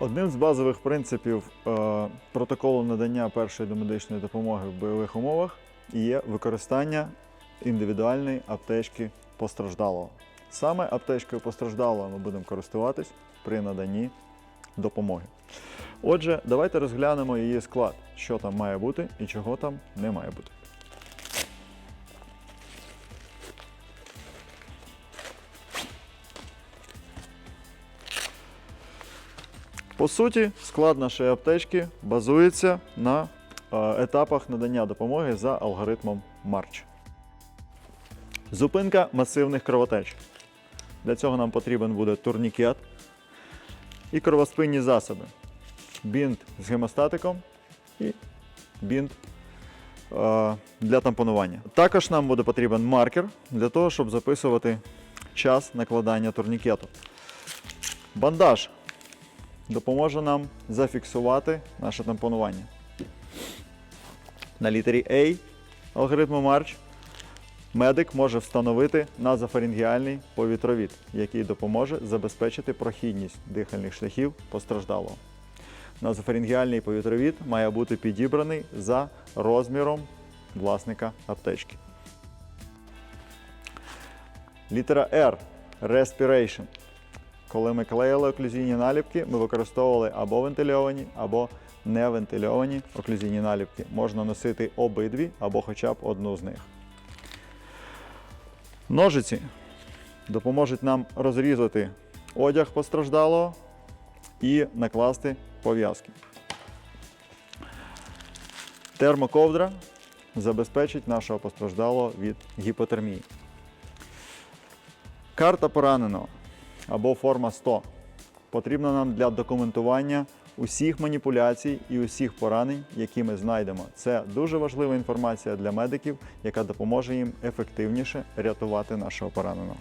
Одним з базових принципів е, протоколу надання першої домедичної допомоги в бойових умовах є використання індивідуальної аптечки постраждалого. Саме аптечкою постраждалого ми будемо користуватись при наданні допомоги. Отже, давайте розглянемо її склад, що там має бути і чого там не має бути. По суті, склад нашої аптечки базується на е, етапах надання допомоги за алгоритмом Марч. Зупинка масивних кровотеч. Для цього нам потрібен буде турнікет і кровоспинні засоби. Бінт з гемостатиком і бінт е, для тампонування. Також нам буде потрібен маркер для того, щоб записувати час накладання турнікету. Бандаж допоможе нам зафіксувати наше тампонування. На літері A алгоритму Марч медик може встановити назофарингіальний повітровід, який допоможе забезпечити прохідність дихальних шляхів постраждалого. Назофарингіальний повітровід має бути підібраний за розміром власника аптечки. Літера R Respiration. Коли ми клеїли оклюзійні наліпки, ми використовували або вентильовані, або невентильовані оклюзійні наліпки. Можна носити обидві або хоча б одну з них. Ножиці допоможуть нам розрізати одяг постраждалого і накласти пов'язки. Термоковдра забезпечить нашого постраждалого від гіпотермії. Карта пораненого або форма 100 потрібна нам для документування усіх маніпуляцій і усіх поранень, які ми знайдемо. Це дуже важлива інформація для медиків, яка допоможе їм ефективніше рятувати нашого пораненого.